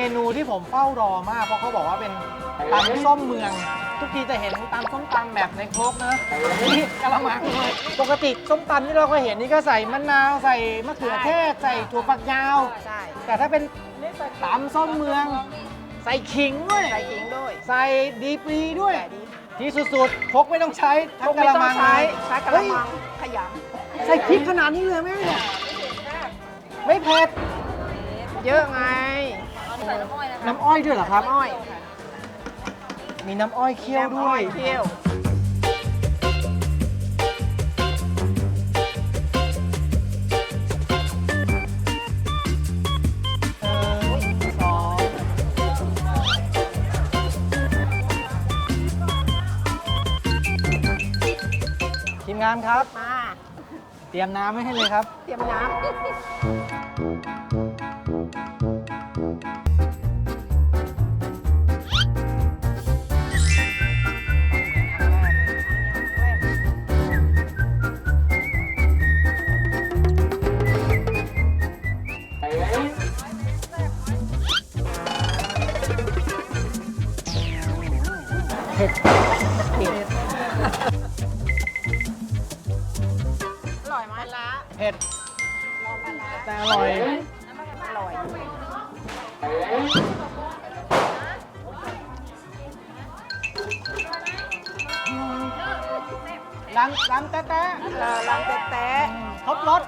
มนูที่ผมเฝ้ารอมาก เพราะเขาบอกว่าเป็นตำส้มเมือง ทุกทีจะเห็นตำส้มตำแบบในครกนะนี่กะละมังเลยปกติส้มตำที่เราก็เห็นนี่ก็ใส่มะนาวใส่มะเขือเทศใส่ถั่วฝักยาว ใช่แต่ถ้าเป็นตำส้มเมือง ใส่ขิงด้วยใส่ขิงด้วย ใส่ดีปรีด้วยใส่ดีที่สุดๆพกไม่ต้องใช้พกไม่ต้องใช้ใช้กระมังขยใส่พริกขนาดนี้เลยไหมเนี่ยไม่เผ็ดำเยอะไง น้ำอ้อยด้วยเหรอครับ อ้อยมีน้ำอ้อยเคี่ยวด้วย เคี่ยวเออสองทีมงานครับ มา เตรียมน้ำไว้ให้เลยครับ เตรียมน้ำ เผ็ดเผ็ดอร่อยไหมละเผ็ดแต่อร่อย อร่อยล้างล้างแต๊ะเราลังแต๊ะๆครบรส